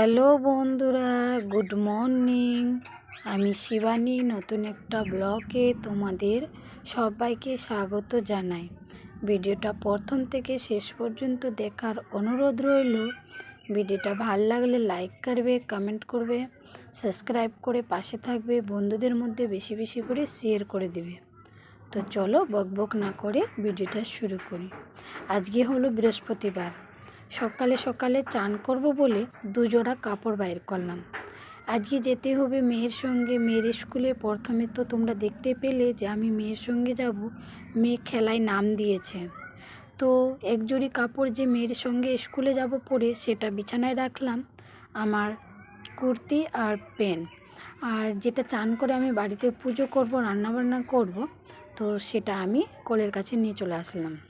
Hello বন্ধুরা, good morning. আমি শিবানী, নতুন একটা ব্লগে তোমাদের সবাইকে স্বাগত জানাই। ভিডিওটা প্রথম থেকে শেষ পর্যন্ত দেখার অনুরোধ রইল। ভিডিওটা ভালো লাগলে লাইক করবে, কমেন্ট করবে, সাবস্ক্রাইব করে পাশে থাকবে, বন্ধুদের মধ্যে বেশি বেশি করে শেয়ার করে দেবে। তো চলো বকবক না করে ভিডিওটা শুরু করি। আজকে হলো বৃহস্পতিবার। সকালে সকালে চান করব বলে দুজোড়া কাপড় বাইর করলাম। আজকে যেতে হবে মেয়ের সঙ্গে। মেয়ের স্কুলে প্রথমে তো তোমরা দেখতে পেলে যে আমি মেয়ের সঙ্গে যাব। মেয়ে খেলায় নাম দিয়েছে। তো এক জোড়ি কাপড় যে মেয়ের সঙ্গে স্কুলে যাব পরে সেটা বিছানায় রাখলাম, আমার কুর্তি আর পেন। আর যেটা চান করে আমি বাড়িতে পুজো করব, রান্নাবান্না করব, তো সেটা আমি কলের কাছে নিয়ে চলে আসলাম।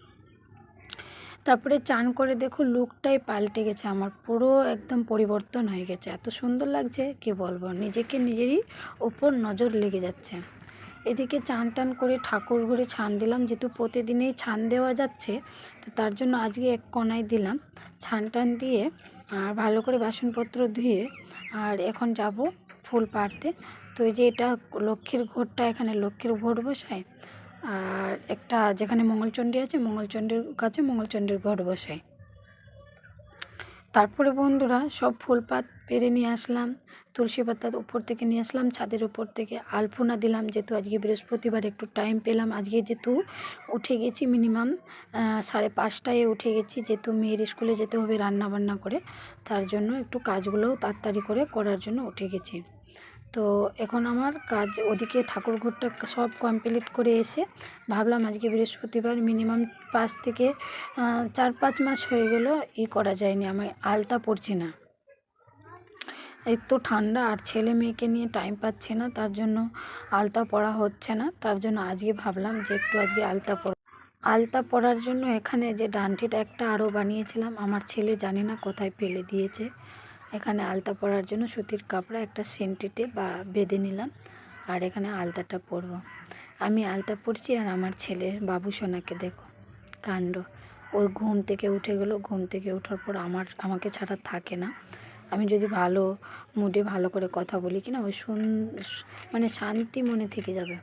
তারপরে চান করে দেখো লুকটাই পাল্টে গেছে, আমার পুরো একদম পরিবর্তন হয়ে গেছে। এত সুন্দর লাগছে, কি বলব? নিজেকে নিজেরই ওপর নজর লেগে যাচ্ছে। এদিকে চান টান করে ঠাকুর ঘরে ছান দিলাম, যেহেতু প্রতিদিনেই ছান দেওয়া যাচ্ছে, তো তার জন্য আজকে এক কণায় দিলাম। ছান টান দিয়ে আর ভালো করে বাসনপত্র ধুয়ে আর এখন যাব ফুল পাড়তে। তো এই যে এটা লক্ষ্মীর ঘরটা, এখানে লক্ষ্মীর ঘর বসায় আর একটা যেখানে মঙ্গলচণ্ডী আছে, মঙ্গলচণ্ডীর কাছে মঙ্গলচণ্ডীর ঘর বসাই তারপরে বন্ধুরা সব ফুলপাত পেরে নিয়ে আসলাম, তুলসী পাতা উপর থেকে নিয়ে আসলাম, ছাদের উপর থেকে আলপনা দিলাম, যেহেতু আজকে বৃহস্পতিবার, একটু টাইম পেলাম। আজকে যেহেতু উঠে গেছি মিনিমাম সাড়ে পাঁচটায় উঠে গেছি, যেহেতু মেয়ের স্কুলে যেতে হবে রান্না বান্না করে, তার জন্য একটু কাজগুলোও তাড়াতাড়ি করে করার জন্য উঠে গেছি। তো এখন আমার কাজ ওদিকে ঠাকুর ঘরটা সব কমপ্লিট করে এসে ভাবলাম আজকে বৃহস্পতিবার মিনিমাম পাঁচ থেকে চার পাঁচ মাস হয়ে গেল, ই করা যায়নি আমি আলতা পড়ছি না। এত ঠান্ডা, আর ছেলে মেয়েকে নিয়ে টাইম পাচ্ছে না, তার জন্য আলতা পড়া হচ্ছে না, তার জন্য আজকে ভাবলাম যে একটু আজকে আলতা পড়া, আলতা পরার জন্য এখানে যে ডান্টিটা একটা আরও বানিয়েছিলাম, আমার ছেলে জানি না কোথায় ফেলে দিয়েছে। এখানে আলতা পরার জন্য সুতির কাপড়া একটা সেন্টিতে বা বেঁধে নিলাম আর এখানে আলতাটা পরবো। আমি আলতা পরছি আর আমার ছেলে বাবু সোনাকে দেখো, কাণ্ড। ওই ঘুম থেকে উঠে গেলো, ঘুম থেকে ওঠার পর আমার, আমাকে ছাড়া থাকে না। আমি যদি ভালো মুডে ভালো করে কথা বলি কিনা, ওই শুন মানে শান্তি মনে থেকে যাবে।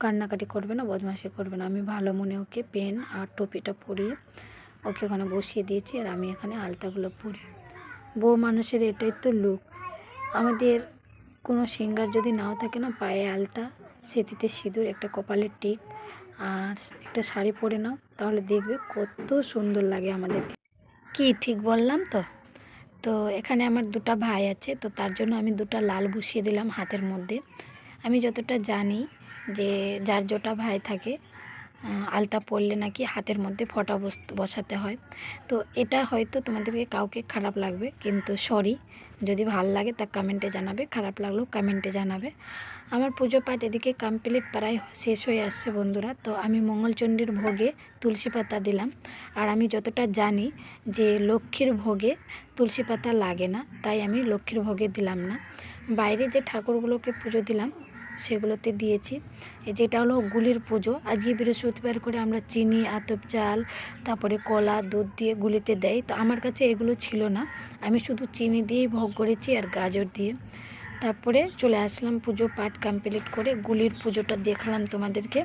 কান্নাকাটি করবে না, বদমাশি করবে না। আমি ভালো মনে ওকে পেন আর টুপিটা পরিয়ে ওকে ওখানে বসিয়ে দিয়েছি আর আমি এখানে আলতাগুলো পরি। বউ মানুষের এটাই তো লুক। আমাদের কোনো সিঙ্গার যদি নাও থাকে না, পায়ে আলতা, সেতিতে সিঁদুর, একটা কপালের টিক আর একটা শাড়ি পরে নাও, তাহলে দেখবে কত সুন্দর লাগে আমাদেরকে। কি ঠিক বললাম তো? তো এখানে আমার দুটা ভাই আছে, তো তার জন্য আমি দুটা লাল বসিয়ে দিলাম হাতের মধ্যে। আমি যতটা জানি যে যার জোটা ভাই থাকে আলতা পরলে নাকি হাতের মধ্যে ফটা বসাতে হয়। তো এটা হয়তো তোমাদেরকে কাউকে খারাপ লাগবে, কিন্তু সরি যদি ভালো লাগে তা কমেন্টে জানাবে, খারাপ লাগলেও কমেন্টে জানাবে। আমার পুজো পাঠ এদিকে কমপ্লিট প্রায় শেষ হয়ে আসছে বন্ধুরা। তো আমি মঙ্গলচণ্ডীর ভোগে তুলসী পাতা দিলাম। আর আমি যতটা জানি যে লক্ষ্মীর ভোগে তুলসী পাতা লাগে না, তাই আমি লক্ষ্মীর ভোগে দিলাম না। বাইরে যে ঠাকুরগুলোকে পুজো দিলাম সেগুলোতে দিয়েছি। যেটা হলো গুলির পুজো। আজকে বৃহস্পতিবার করে আমরা চিনি, আতপ চাল, তারপরে কলা, দুধ দিয়ে গুলিতে দেয়। তো আমার কাছে এগুলো ছিল না। আমি শুধু চিনি দিয়েই ভোগ করেছি আর গাজর দিয়ে। তারপরে চলে আসলাম পুজো পাঠ কমপ্লিট করে গুলির পুজোটা দেখালাম তোমাদেরকে।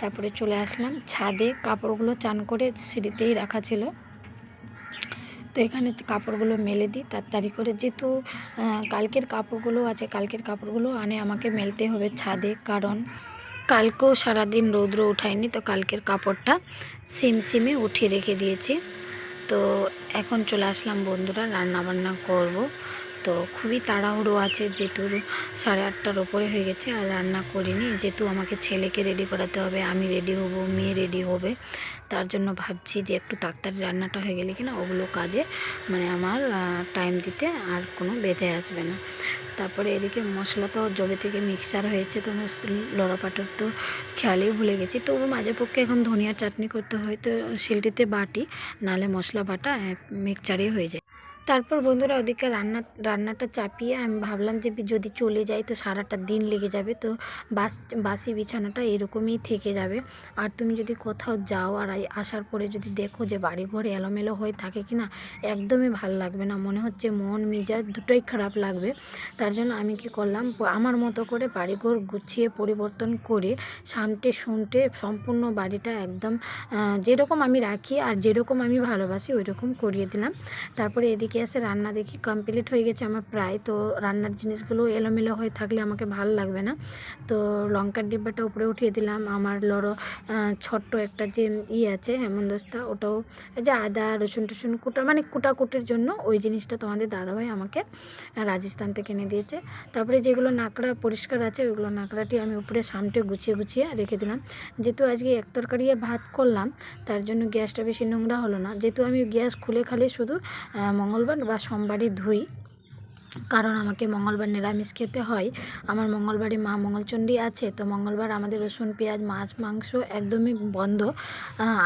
তারপরে চলে আসলাম ছাদে। কাপড়গুলো চান করে সিঁড়িতেই রাখা ছিল। তো এখানে কাপড়গুলো মেলে দিই তাড়াতাড়ি করে যেহেতু কালকের কাপড়গুলো আছে, কালকের কাপড়গুলো আনে, আমাকে মেলতে হবে ছাদে। কারণ কালকেও সারাদিন রৌদ্র উঠায়নি, তো কালকের কাপড়টা সিম সিমে উঠিয়ে রেখে দিয়েছি। তো এখন চলে আসলাম বন্ধুরা রান্না বান্না করব। তো খুবই তাড়াহুড়ো আছে, যেহেতু সাড়ে আটটার ওপরে হয়ে গেছে, আর রান্না করিনি। যেহেতু আমাকে ছেলেকে রেডি করাতে হবে, আমি রেডি হব, মেয়ে রেডি হবে। তার জন্য ভাবছি যে একটু তাড়াতাড়ি রান্নাটা হয়ে গেলে কিনা ওগুলো কাজে মানে আমার টাইম দিতে আর কোনো বেঁধে আসবে না। তারপরে এদিকে মশলা তো জবে থেকে মিক্সার হয়েছে তো লড়াপাটার তো খেয়ালেই ভুলে গেছি। তবু মাঝে পক্ষে এখন ধনিয়ার চাটনি করতে হয়তো শিলটিতে বাটি, নালে মশলা বাটা মিক্সচারেই হয়ে যায়। তারপর বন্ধুরা ওদিকে রান্না, রান্নাটা চাপিয়ে আমি ভাবলাম যে যদি চলে যাই তো সারাটা দিন লেগে যাবে। তো বাস, বাসি বিছানাটা এরকমই থেকে যাবে। আর তুমি যদি কোথাও যাও আর আসার পরে যদি দেখো যে বাড়ি ঘর এলোমেলো হয়ে থাকে কি না একদমই ভালো লাগবে না। মনে হচ্ছে মন, মেজাজ দুটোই খারাপ লাগবে। তার জন্য আমি কি করলাম, আমার মতো করে বাড়িঘর গুছিয়ে পরিবর্তন করে সামটে শুনটে সম্পূর্ণ বাড়িটা একদম যেরকম আমি রাখি আর যেরকম আমি ভালোবাসি ওই রকম করিয়ে দিলাম। তারপরে এদিকে এসে রান্না দেখি কমপ্লিট হয়ে গেছে আমার প্রায়। তো রান্নার জিনিসগুলো এলোমেলো হয়ে থাকলে আমাকে ভালো লাগবে না। তো লঙ্কার ডিব্বাটা উপরে উঠিয়ে দিলাম। আমার লড়ো ছোট্ট একটা যে ই আছে হেমন্দস্তা ওটাও যে আদা রসুন টসুন কুটা মানে কুটাকুটির জন্য ওই জিনিসটা তোমাদের দাদাভাই আমাকে রাজস্থান থেকে এনে দিয়েছে। তারপরে যেগুলো নাকড়া পরিষ্কার আছে ওইগুলো নাকড়াটি আমি উপরে সামটে গুছিয়ে গুছিয়ে রেখে দিলাম। যেহেতু আজকে এক তরকারি ভাত করলাম তার জন্য গ্যাসটা বেশি নোংরা হলো না। যেহেতু আমি গ্যাস খুলে খালি শুধু আহ, মঙ্গলবার বা সোমবারই ধুই। কারণ আমাকে মঙ্গলবার নিরামিষ খেতে হয়। আমার মঙ্গলবারে মা মঙ্গলচণ্ডী আছে, তো মঙ্গলবার আমাদের রসুন, পেঁয়াজ, মাছ, মাংস একদমই বন্ধ।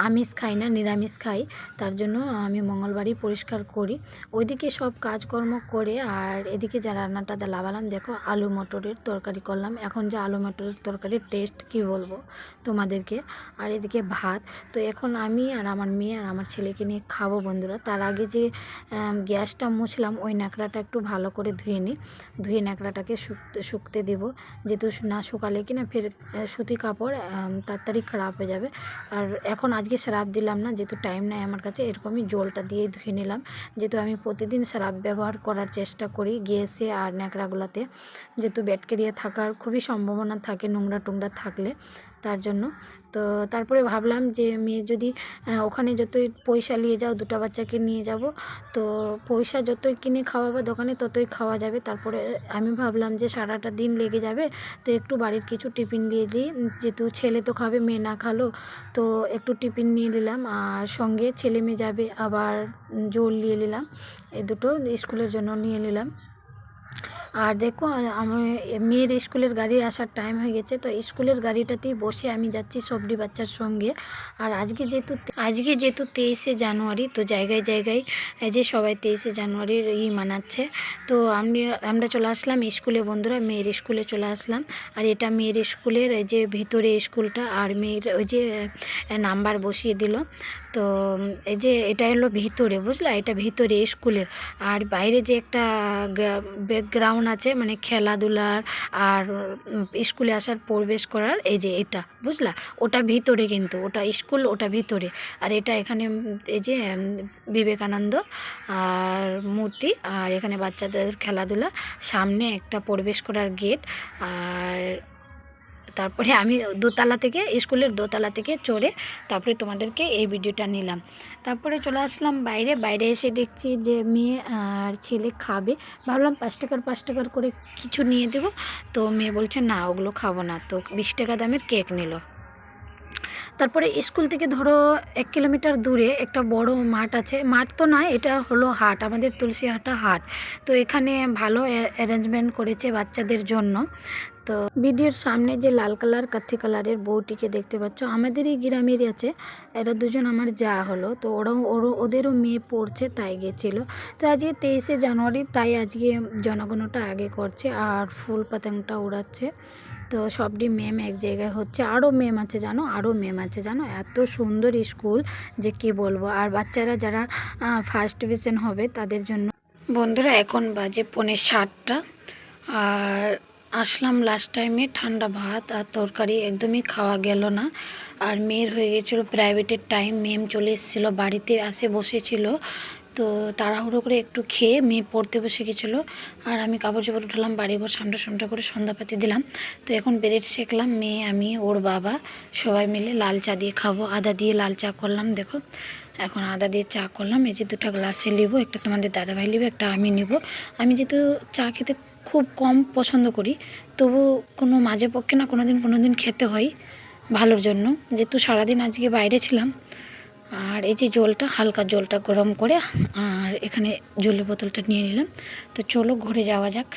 আমিষ খাই না, নিরামিষ খাই, তার জন্য আমি মঙ্গলবারই পরিষ্কার করি। ওইদিকে সব কাজকর্ম করে, আর এদিকে যা রান্নাটা লাগালাম দেখো আলু মটরের তরকারি করলাম। এখন যে আলু মটরের তরকারির টেস্ট কি বলব তোমাদেরকে? আর এদিকে ভাত, তো এখন আমি আর আমার মেয়ে আর আমার ছেলেকে নিয়ে খাব বন্ধুরা। তার আগে যে গ্যাসটা মুছলাম, ওই ন্যাকড়াটা একটু ভালো করে ধুয়ে নিই। ধুয়ে ন্যাকড়াটাকে শুকতে শুকতে দেবো। যেহেতু না শুকালে কি না ফের সুতি কাপড় তাড়াতাড়ি খারাপ হয়ে যাবে। আর এখন আজকে সারাপ দিলাম না, যেহেতু টাইম নাই আমার কাছে, এরকমই জলটা দিয়ে ধুয়ে নিলাম। যেহেতু আমি প্রতিদিন সারাপ ব্যবহার করার চেষ্টা করি গ্যাসে আর ন্যাকড়াগুলোতে। যেহেতু ব্যাকটেরিয়া থাকার খুবই সম্ভাবনা থাকে নোংরা টোংরা থাকলে, তার জন্য। তো তারপরে ভাবলাম যে মেয়ে যদি ওখানে যতই পয়সা নিয়ে যাও, দুটো বাচ্চাকে নিয়ে যাব, তো পয়সা যতই কিনে খাওয়াবে দোকানে ততই খাওয়া যাবে। তারপরে আমি ভাবলাম যে সারাটা দিন লেগে যাবে, তো একটু বাড়ির কিছু টিফিন নিয়ে নিই যেহেতু ছেলে তো খাবে, মেয়ে না খালো, তো একটু টিফিন নিয়ে নিলাম, আর সঙ্গে ছেলে মেয়ে যাবে, আবার জল নিয়ে নিলাম এই দুটো স্কুলের জন্য নিয়ে নিলাম। আর দেখো আমার মেয়ের স্কুলের গাড়ি আসার টাইম হয়ে গেছে, তো স্কুলের গাড়িটাতেই বসে আমি যাচ্ছি সবরি বাচ্চার সঙ্গে। আর আজকে যেহেতু আজকে যেহেতু তেইশে জানুয়ারি, তো জায়গায় জায়গায় যে সবাই তেইশে জানুয়ারির ই মানাচ্ছে। তো আমি, আমরা চলে আসলাম স্কুলে, বন্ধুরা, মেয়ের স্কুলে চলে আসলাম। আর এটা মেয়ের স্কুলের যে ভিতরে স্কুলটা, আর মেয়ের ওই যে নাম্বার বসিয়ে দিল। তো এই যে এটা হলো ভিতরে, বুঝলা? এটা ভিতরে স্কুলের। আর বাইরে যে একটা ব্যাকগ্রাউন্ড আছে মানে খেলাধুলার আর স্কুলে আসার, প্রবেশ করার, এই যে এটা, বুঝলা? ওটা ভিতরে কিন্তু, ওটা স্কুল, ওটা ভিতরে। আর এটা এখানে এই যে বিবেকানন্দ আর মূর্তি আর এখানে বাচ্চাদের খেলাধুলা। সামনে একটা প্রবেশ করার গেট আর তারপরে আমি দোতলা থেকে, স্কুলের দোতলা থেকে চড়ে তারপরে তোমাদেরকে এই ভিডিওটা নিলাম। তারপরে চলে আসলাম বাইরে বাইরে এসে দেখছি যে মেয়ে আর ছেলে খাবে। ভাবলাম পাঁচ টাকার পাঁচ টাকার করে কিছু নিয়ে দেবো। তো মেয়ে বলছে, না, ওগুলো খাব না। তো বিশ টাকা দামের কেক নিল। তারপরে স্কুল থেকে ধরো এক কিলোমিটার দূরে একটা বড় মাঠ আছে। মাঠ তো নয়, এটা হলো হাট, আমাদের তুলসীহাটা হাট তো এখানে ভালো অ্যারেঞ্জমেন্ট করেছে বাচ্চাদের জন্য। তো ভিডিওর সামনে যে লাল কালার কাথি কালারের বউটিকে দেখতে পাচ্ছ, আমাদেরই গ্রামেরই আছে। এরা দুজন আমার যা হলো, তো ওরাও ওরও ওদেরও মেয়ে পড়ছে, তাই গেছিল। তো আজকে তেইশে জানুয়ারি, তাই আজকে জনগণটা আগে করছে আর ফুল পাতাংটা উড়াচ্ছে। তো সবটি মেম এক জায়গায় হচ্ছে। আরও মেম আছে, জানো? আরও মেম আছে, জানো? এত সুন্দর স্কুল যে কি বলব? আর বাচ্চারা যারা ফার্স্ট ডিভিশন হবে, তাদের জন্য। বন্ধুরা, এখন বাজে পৌনে ষাটটা আর আসলাম লাস্ট টাইমে ঠান্ডা ভাত আর তরকারি একদমই খাওয়া গেল না। আর মেয়ের হয়ে গেছিল প্রাইভেটের টাইম মেম চলে এসেছিল বাড়িতে, আসে বসেছিল। তো তাড়াহুড়ো করে একটু খেয়ে মেয়ে পড়তে বসে গেছিল। আর আমি কাপড় চোপড় উঠালাম বাড়ি ঘর সামটা সামটা করে সন্ধ্যাপাতি দিলাম। তো এখন ব্রেড শেখলাম মেয়ে, আমি, ওর বাবা, সবাই মিলে লাল চা দিয়ে খাব। আদা দিয়ে লাল চা করলাম, দেখো। এখন আদা দিয়ে চা করলাম, এই যে দুটো গ্লাসে নিব, একটা তোমাদের দাদাভাই নিব, একটা আমি নিব। আমি যেহেতু চা খেতে খুব কম পছন্দ করি। তবু কোনো মাঝে পক্ষে না কোনো দিন কোনো দিন খেতে হয় ভালোর জন্য। যেহেতু সারাদিন আজকে বাইরে ছিলাম, আর এই যে জলটা, হালকা জলটা গরম করে, আর এখানে জলের বোতলটা নিয়ে নিলাম। তো চলো ঘুরে যাওয়া যাক।